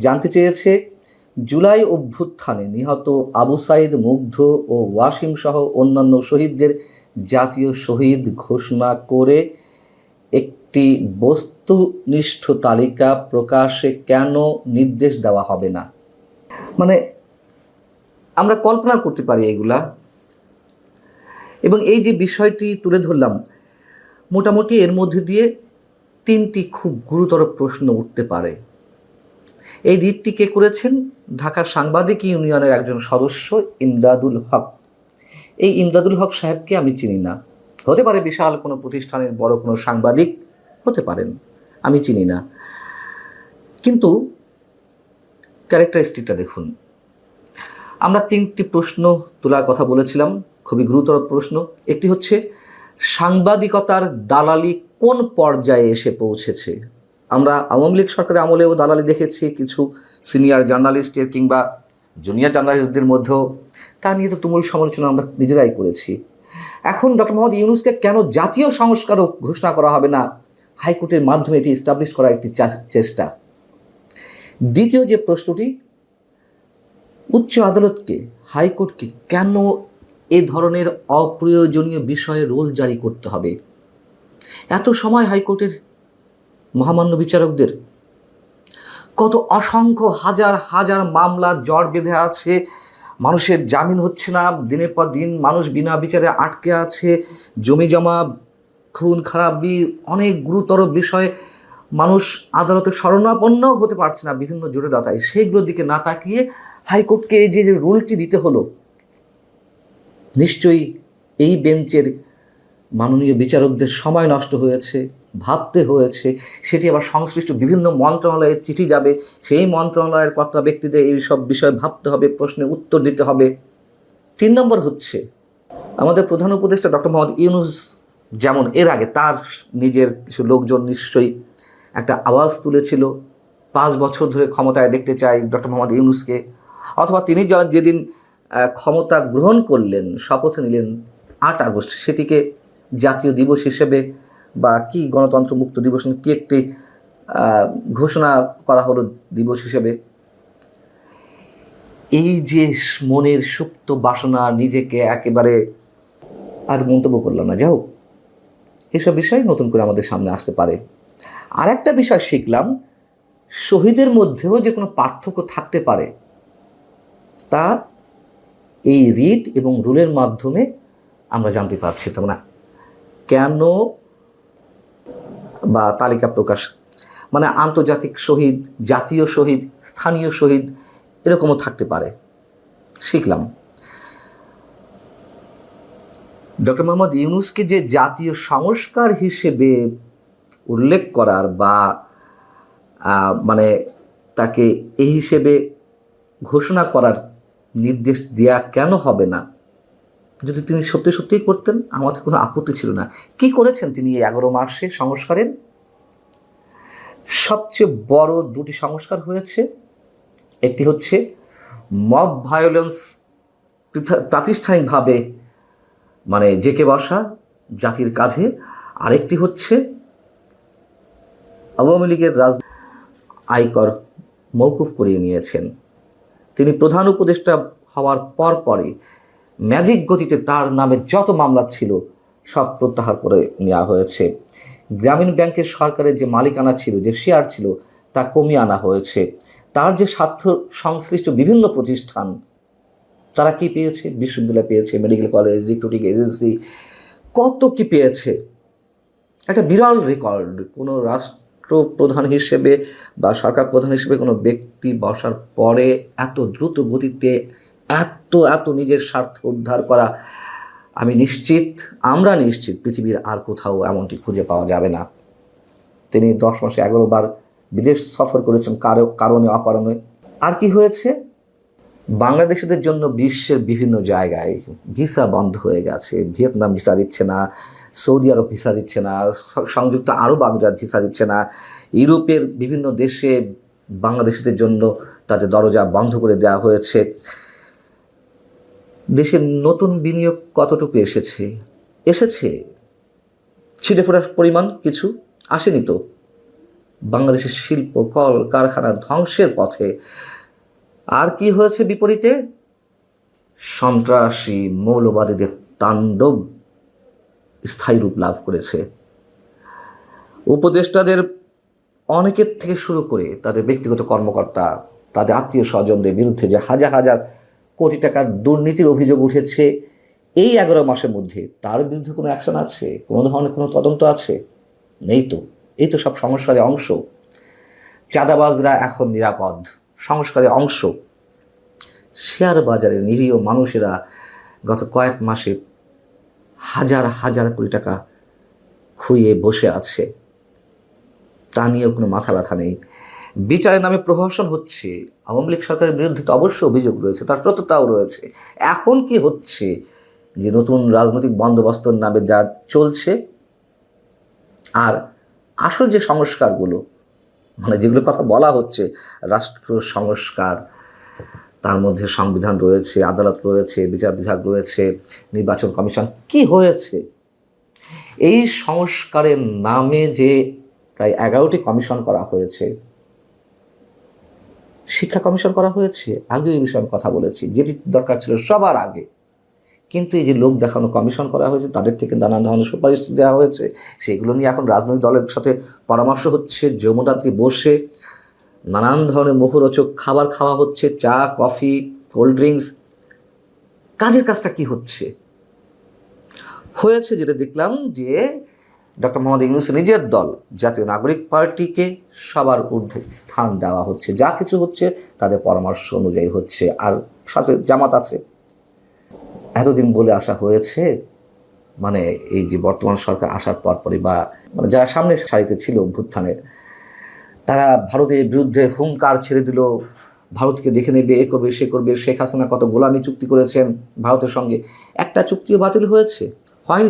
জানতে চেয়েছে, জুলাই অভ্যুত্থানে নিহত আবু সাইদ মুগ্ধ ও ওয়াসিম সহ অন্যান্য শহীদদের জাতীয় শহীদ ঘোষণা করে একটি বস্তুনিষ্ঠ তালিকা প্রকাশে কেন নির্দেশ দেওয়া হবে না? মানে আমরা কল্পনা করতে পারি এগুলা। এবং এই যে বিষয়টি তুলে ধরলাম, মোটামুটি এর মধ্যে দিয়ে তিনটি খুব গুরুতর প্রশ্ন উঠতে পারে। এই রিটটি কে করেছেন? ঢাকার সাংবাদিক ইউনিয়নের একজন সদস্য, ইমদাদুল হক। এই ইমদাদুল হক সাহেবকে আমি চিনি না। হতে পারে বিশাল কোনো প্রতিষ্ঠানের বড় কোনো সাংবাদিক, হতে পারেন। আমি চিনি না। কিন্তু ক্যারেক্টারিস্টিকটা দেখুন। আমরা তিনটি প্রশ্ন তোলার কথা বলেছিলাম, খুবই গুরুতর প্রশ্ন। একটি হচ্ছে, সাংবাদিকতার দালালি কোন পর্যায়ে এসে পৌঁছেছে? আমরা আওয়ামী লীগ সরকারের আমলেও দালালি দেখেছি, কিছু সিনিয়র জার্নালিস্টের কিংবা জুনিয়র জার্নালিস্টদের মধ্যেও। তা নিয়ে তো তুমুল সমালোচনা আমরা নিজেরাই করেছি। এখন ডক্টর মোহাম্মদ ইউনুসকে কেন জাতীয় সংস্কারক ঘোষণা করা হবে না? হাইকোর্টের মাধ্যমে এটি এস্টাবলিশ করার একটি চেষ্টা। দ্বিতীয় যে প্রশ্নটি, উচ্চ আদালতকে, হাইকোর্টকে কেন এ ধরনের অপ্রয়োজনীয় বিষয়ে রোল জারি করতে হবে? এত সময় হাইকোর্টের মহামান্য বিচারকদের। কত অসংখ্য হাজার হাজার মামলা জট বেঁধে আছে। মানুষের জামিন হচ্ছে না, দিনের পর দিন মানুষ বিনা বিচারে আটকে আছে। জমি জমা, খুন খারাপি অনেক গুরুতর বিষয়ে মানুষ আদালতে শরণাপন্ন হতে পারছে না বিভিন্ন জটিলতায় সেইগুলোর দিকে না তাকিয়ে হাইকোর্টকে যে যে রুলটি দিতে হলো, নিশ্চয়ই এই বেঞ্চের মাননীয় বিচারকদের সময় নষ্ট হয়েছে। ভাবতে হয়েছে, সেটি আবার সংশ্লিষ্ট বিভিন্ন মন্ত্রণালয়ের চিঠি যাবে। সেই মন্ত্রণালয়ের কর্তা ব্যক্তিদের এই সব বিষয়ে ভাবতে হবে প্রশ্নের উত্তর দিতে হবে। তিন নম্বর হচ্ছে, আমাদের প্রধান উপদেষ্টা ডক্টর মোহাম্মদ ইউনুস যেমন এর আগে তার নিজের কিছু লোকজন নিশ্চয়ই একটা আওয়াজ তুলেছিল। পাঁচ বছর ধরে ক্ষমতায় দেখতে চাই ডক্টর মোহাম্মদ ইউনুসকে। অথবা তিনি যেদিন ক্ষমতা গ্রহণ করলেন, শপথ নিলেন আট আগস্ট, সেটিকে জাতীয় দিবস হিসেবে বা কি গণতন্ত্র মুক্ত দিবস কি একটি ঘোষণা করা হলো দিবস হিসেবে? এই যে মনের সুপ্ত বাসনা নিজেকে একেবারে আর মন্তব্য করলাম না, যাই হোক, এসব বিষয় নতুন করে আমাদের সামনে আসতে পারে। আর একটা বিষয় শিখলাম, শহীদের মধ্যেও যে কোনো পার্থক্য থাকতে পারে, তা এই রিট এবং রুলের মাধ্যমে আমরা জানতে পারছি। তো না কেন বা তালিকা প্রকাশ। মানে আন্তর্জাতিক শহীদ, জাতীয় শহীদ, স্থানীয় শহীদ এরকমও থাকতে পারে। শিখলাম। ডক্টর মোহাম্মদ ইউনুসকে যে জাতীয় সংস্কার হিসেবে উল্লেখ করার বা মানে তাকে এই হিসেবে ঘোষণা করার নির্দেশ দেয়া কেন হবে না? যদি তিনি সত্যি সত্যিই করতেন, আমাদের কোনো আপত্তি ছিল না। কি করেছেন তিনি এই এগারো মাসে সংস্কারের? সবচেয়ে বড় দুটি সংস্কার হয়েছে। একটি হচ্ছে মব ভায়োলেন্স প্রাতিষ্ঠানিকভাবে মানে জেকে বসা জাতির কাঁধে। আরেকটি হচ্ছে আওয়ামী লীগের রাজ আয়কর মৌকুফ করিয়ে নিয়েছেন। তিনি প্রধান উপদেষ্টা হওয়ার পর পরে ম্যাজিক গতিতে তার নামে যত মামলা ছিল, সব প্রত্যাহার করে নেওয়া হয়েছে। গ্রামীণ ব্যাংকের সরকারের যে মালিকানা ছিল, যে শেয়ার ছিল, তা কমিয়ে আনা হয়েছে। তার যে স্বার্থ সংশ্লিষ্ট বিভিন্ন প্রতিষ্ঠান, তারা কি পেয়েছে? বিশ্ববিদ্যালয় পেয়েছে, মেডিকেল কলেজ, রিক্রুটিং এজেন্সি, কত কি পেয়েছে? একটা বিরল রেকর্ড। কোনো রাষ্ট্র প্রধান হিসেবে বা সরকার প্রধান হিসেবে কোনো ব্যক্তি বসার পরে এত দ্রুত গতিতে এত এত নিজের স্বার্থ উদ্ধার করা। আমি নিশ্চিত, আমরা নিশ্চিত পৃথিবীর আর কোথাও এমনটি খুঁজে পাওয়া যাবে না। তিনি দশ মাসে এগারো বার বিদেশ সফর করেছেন, কারো- কারণে, অকারণে। আর কি হয়েছে? বাংলাদেশিদের জন্য বিশ্বের বিভিন্ন জায়গায় ভিসা বন্ধ হয়ে গেছে। ভিয়েতনাম ভিসা দিচ্ছে না, সৌদি আরব ভিসা দিচ্ছে না সংযুক্ত আরব আমিরাত ভিসা দিচ্ছে না। ইউরোপের বিভিন্ন দেশে বাংলাদেশিদের জন্য তাদের দরজা বন্ধ করে দেওয়া হয়েছে। দেশে নতুন বিনিয়োগ কতটুকু এসেছে? এসেছে। ছিটে ফোটার পরিমাণ কিছু আসেনি তো। বাংলাদেশের শিল্প, কল, কারখানা ধ্বংসের পথে। আর কি হয়েছে বিপরীতে? সন্ত্রাসী মৌলবাদীদের তাণ্ডব স্থায়ী রূপ লাভ করেছে। উপদেষ্টাদের অনেকের থেকে শুরু করে তাদের ব্যক্তিগত কর্মকর্তা, তাদের আত্মীয় স্বজনদের বিরুদ্ধে যে হাজার হাজার কোটি টাকার দুর্নীতির অভিযোগ উঠেছে। এই এগারো মাসের মধ্যে তার বিরুদ্ধে কোনো অ্যাকশন আছে? কোনো ধরনের কোনো তদন্ত আছে? নেই তো। এই তো সব সংস্কারের অংশ। চাঁদাবাজরা এখন নিরাপদ। সংস্কারের অংশ। শেয়ার বাজারে নিরীহ মানুষেরা গত কয়েক মাসে হাজার হাজার কোটি টাকা খুইয়ে বসে আছে। তা নিয়েও কোনো মাথা ব্যথা নেই। বিচারের নামে প্রহসন হচ্ছে। আওয়ামী লীগ সরকারের বিরুদ্ধে তো অবশ্যই অভিযোগ রয়েছে, তার সত্যতাও রয়েছে। এখন কি হচ্ছে? যে নতুন রাজনৈতিক বন্দোবস্তর নামে যা চলছে, আর আসল যে সংস্কারগুলো মানে যেগুলো কথা বলা হচ্ছে, রাষ্ট্র সংস্কার, তার মধ্যে সংবিধান রয়েছে, আদালত রয়েছে, বিচার বিভাগ রয়েছে, নির্বাচন কমিশন, কি হয়েছে? এই সংস্কারের নামে যে প্রায় এগারোটি কমিশন করা হয়েছে শিক্ষা কমিশন করা হয়েছে, আগেও এই বিষয়ে আমি কথা বলেছি, যেটি দরকার ছিল সবার আগে। কিন্তু এই যে লোক দেখানো কমিশন করা হয়েছে, তাদের থেকে নানান ধরনের সুপারিশ দেওয়া হয়েছে, সেগুলো নিয়ে এখন রাজনৈতিক দলের সাথে পরামর্শ হচ্ছে যমুনাত্রী বসে নানান ধরনের মুখরোচক খাবার খাওয়া হচ্ছে, চা, কফি, কোল্ড ড্রিঙ্কস। কাজের কাজটা কি হচ্ছে? হয়েছে যেটা দেখলাম যে ডক্টর মোহাম্মদ ইউনুস নিজের দল, জাতীয় নাগরিক পার্টিকে সবার ঊর্ধ্বে স্থান দেওয়া হচ্ছে। যা কিছু হচ্ছে, তাদের পরামর্শ অনুযায়ী হচ্ছে। আর সাথে জামাত আছে। এতদিন বলে আসা হয়েছে মানে এই যে বর্তমান সরকার আসার পর পরপরই বা মানে যারা সামনে সারিতে ছিল অভ্যুত্থানের, তারা ভারতের বিরুদ্ধে হুঙ্কার ছেড়ে দিল। ভারতকে দেখে নেবে, এ করবে, সে করবে। শেখ হাসিনা কত গোলামি চুক্তি করেছেন ভারতের সঙ্গে। একটা চুক্তিও বাতিল হয়েছে।